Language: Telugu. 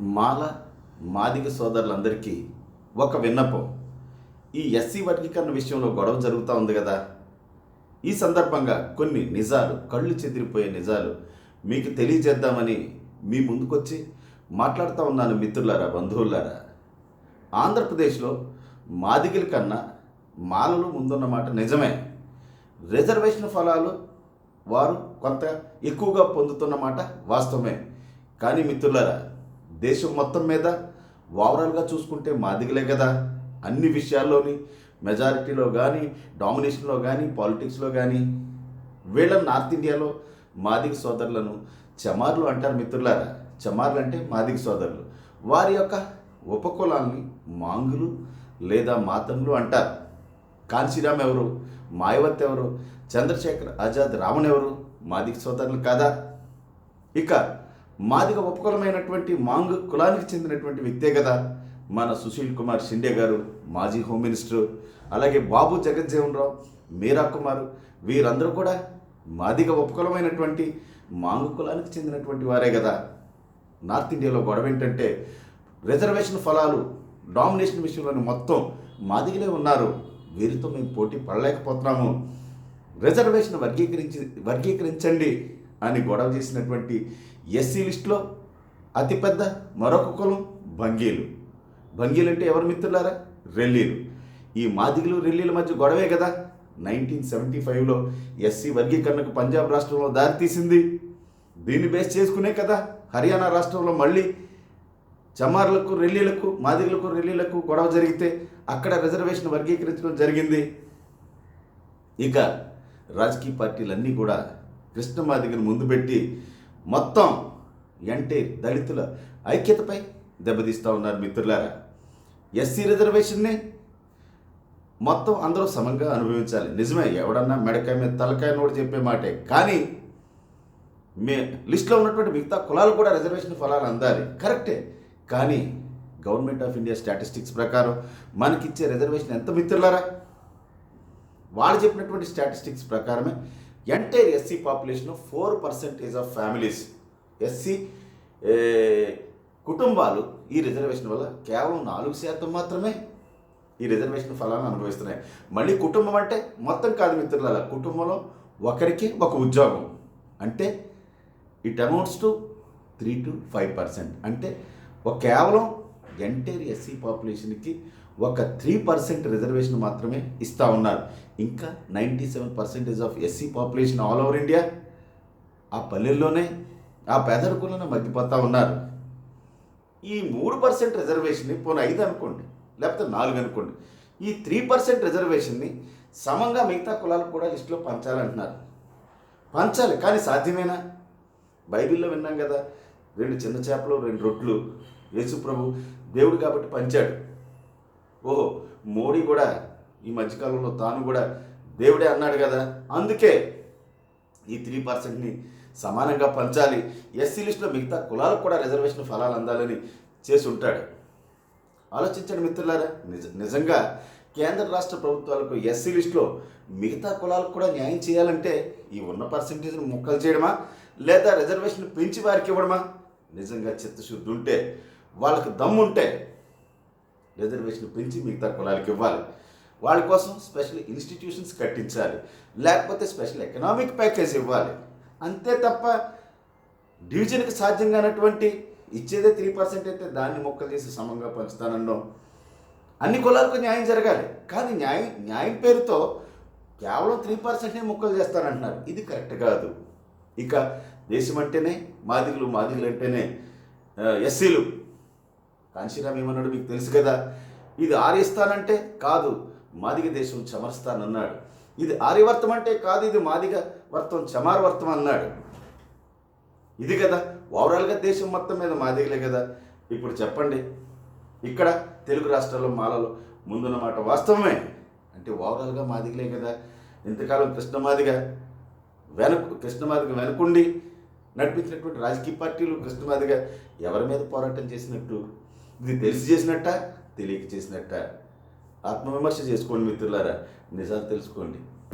మాల మాదిగ సోదరులందరికీ ఒక విన్నపం. ఈ ఎస్సీ వర్గీకరణ విషయంలో గొడవ జరుగుతూ ఉంది కదా. ఈ సందర్భంగా కొన్ని నిజాలు కళ్ళు చెదిరిపోయే నిజాలు మీకు తెలియజేద్దామని మీ ముందుకొచ్చి మాట్లాడుతూ ఉన్నాను మిత్రులారా బంధువులారా. ఆంధ్రప్రదేశ్లో మాదిగల కన్నా మాలలు ముందున్నమాట నిజమే. రిజర్వేషన్ ఫలాలు వారు కొంత ఎక్కువగా పొందుతున్నమాట వాస్తవమే. కానీ మిత్రులారా దేశం మొత్తం మీద ఓవరాల్గా చూసుకుంటే మాదిగలే కదా. అన్ని విషయాల్లోని మెజారిటీలో కానీ డామినేషన్లో కానీ పాలిటిక్స్లో కానీ వీళ్ళ నార్త్ ఇండియాలో మాదిగ సోదరులను చమార్లు అంటారు మిత్రులారా. చమార్లు అంటే మాదిగ సోదరులు. వారి యొక్క ఉపకులాల్ని మాంగులు లేదా మాతంగులు అంటారు. కాంచీరామ్ ఎవరు? మాయవత్ ఎవరు? చంద్రశేఖర్ ఆజాద్ రావణ్ ఎవరు మాదిగ సోదరులు కాదా? ఇక మాదిగ ఉపకులమైనటువంటి మాంగ్ కులానికి చెందినటువంటి వ్యక్తే కదా మన సుశీల్ కుమార్ షిండే గారు మాజీ హోమ్ మినిస్టర్ అలాగే బాబు జగజ్జీవన్ రావు మీరా కుమార్ వీరందరూ కూడా మాదిగ ఉపకులమైనటువంటి మాంగు కులానికి చెందినటువంటి వారే కదా. నార్త్ ఇండియాలో గొడవ ఏంటంటే రిజర్వేషన్ ఫలాలు డామినేషన్ విషయంలోని మొత్తం మాదిగలే ఉన్నారు. వీరితో మేము పోటీ పడలేకపోతున్నాము. రిజర్వేషన్ వర్గీకరించి వర్గీకరించండి. అని గొడవ చేసినటువంటి ఎస్సీ లిస్టులో అతిపెద్ద మరొక కులం భంగీలు. భంగీలు అంటే ఎవరు మిత్రులారా? రెల్లీలు. ఈ మాదిగలు రెల్లీల మధ్య గొడవే కదా. నైన్టీన్ సెవెంటీ ఫైవ్లో ఎస్సీ వర్గీకరణకు పంజాబ్ రాష్ట్రంలో దారితీసింది. దీన్ని బేస్ చేసుకునే కదా హర్యానా రాష్ట్రంలో మళ్ళీ చమార్లకు రెల్లీలకు మాదిగలకు రెల్లీలకు గొడవ జరిగితే అక్కడ రిజర్వేషన్ వర్గీకరించడం జరిగింది. ఇక రాజకీయ పార్టీలన్నీ కూడా కృష్ణ మాదిగను ముందు పెట్టి మొత్తం అంటే దళితుల ఐక్యతపై దెబ్బతీస్తూ ఉన్నారు మిత్రులారా. ఎస్సీ రిజర్వేషన్ని మొత్తం అందరూ సమంగా అనుభవించాలి. నిజమే ఎవడన్నా మెడకాయ మీద తలకాయ నోడు చెప్పే మాటే. కానీ మే లిస్ట్లో ఉన్నటువంటి మిగతా కులాలు కూడా రిజర్వేషన్ ఫలాలు అందాలి. కరెక్టే. కానీ గవర్నమెంట్ ఆఫ్ ఇండియా స్టాటిస్టిక్స్ ప్రకారం మనకిచ్చే రిజర్వేషన్ ఎంత మిత్రులారా? వాళ్ళు చెప్పినటువంటి స్టాటిస్టిక్స్ ప్రకారమే entire SC population four percentage of families SC కుటుంబాలు ఈ రిజర్వేషన్ వల్ల కేవలం నాలుగు శాతం మాత్రమే ఈ రిజర్వేషన్ ఫలాన్ని అనుభవిస్తున్నాయి. మళ్ళీ కుటుంబం అంటే మొత్తం కాదు మిత్రుల కుటుంబంలో ఒకరికి ఒక ఉద్యోగం. అంటే it amounts to three to five percent అంటే ఒక కేవలం ఎంటైర్ ఎస్సీ పాపులేషన్కి ఒక త్రీ పర్సెంట్ రిజర్వేషన్ మాత్రమే ఇస్తూ ఉన్నారు. ఇంకా ninety seven percentage of SC population all over India ఆ పల్లెల్లోనే ఆ పేదరికంలోనే మగ్గిపోతూ ఉన్నారు. ఈ మూడు పర్సెంట్ రిజర్వేషన్ని పోనీ ఐదు అనుకోండి లేకపోతే నాలుగు అనుకోండి. ఈ త్రీ పర్సెంట్ రిజర్వేషన్ని సమంగా మిగతా కులాలకు కూడా లిస్టులో పంచాలంటున్నారు. పంచాలి కానీ సాధ్యమేనా? బైబిల్లో విన్నాం కదా రెండు చిన్న చేపలు రెండు రొట్లు యేసు ప్రభు దేవుడు కాబట్టి పంచాడు. ఓహో మోడీ కూడా ఈ మధ్యకాలంలో తాను కూడా దేవుడే అన్నాడు కదా. అందుకే ఈ త్రీ పర్సెంట్ని సమానంగా పంచాలి. ఎస్సీ లిస్టులో మిగతా కులాలకు కూడా రిజర్వేషన్ ఫలాలు అందాలని చేసి ఉంటాడు. ఆలోచించండి మిత్రులారా నిజ నిజంగా కేంద్ర రాష్ట్ర ప్రభుత్వాలకు ఎస్సీ లిస్టులో మిగతా కులాలకు కూడా న్యాయం చేయాలంటే ఈ ఉన్న పర్సంటేజ్ను ముక్కలు చేయడమా? లేదా రిజర్వేషన్ పెంచి వారికి ఇవ్వడమా? నిజంగా చిత్తశుద్ధి ఉంటే వాళ్ళకి దమ్ము ఉంటే రిజర్వేషన్ పెంచి మిగతా కులాలకు ఇవ్వాలి. వాళ్ళ కోసం స్పెషల్ ఇన్స్టిట్యూషన్స్ కట్టించాలి. లేకపోతే స్పెషల్ ఎకనామిక్ ప్యాకేజ్ ఇవ్వాలి. అంతే తప్ప డివిజన్కి సాధ్యం కానటువంటి ఇచ్చేదే త్రీ పర్సెంట్ అయితే దాన్ని మొక్కలు చేసి సమంగా పంచుతానన్నాం. అన్ని కులాలకు న్యాయం జరగాలి. కానీ న్యాయం న్యాయం పేరుతో కేవలం త్రీ పర్సెంట్నే మొక్కలు చేస్తారంటున్నారు ఇది కరెక్ట్ కాదు. ఇక దేశం అంటేనే మాదిగులు మాదిగులు అంటేనే ఎస్సీలు కాంశీరామ్ ఏమన్నాడు? మీకు తెలుసు కదా ఇది ఆర్యస్థానంటే కాదు మాదిగ దేశం చమర్స్తానన్నాడు ఇది ఆర్యవర్తం అంటే కాదు ఇది మాదిగ వర్తం చమారవర్తం అన్నాడు. ఇది కదా ఓవరాల్గా దేశం మొత్తం మీద మాదిగలే కదా. ఇప్పుడు చెప్పండి ఇక్కడ తెలుగు రాష్ట్రాల్లో మాలలో ముందున్న మాట వాస్తవమే? అంటే ఓవరాల్గా మాదిగలే కదా. ఇంతకాలం కృష్ణమాదిగ వెనక్ కృష్ణమాదిగ వెనుకుండి నడిపించినటువంటి రాజకీయ పార్టీలు కృష్ణమాదిగ ఎవరి మీద పోరాటం చేసినట్టు? ఇది తెలిసి చేసినట్ట? తెలియక చేసినట్ట? ఆత్మవిమర్శ చేసుకోండి మిత్రులారా. నిజాలు తెలుసుకోండి.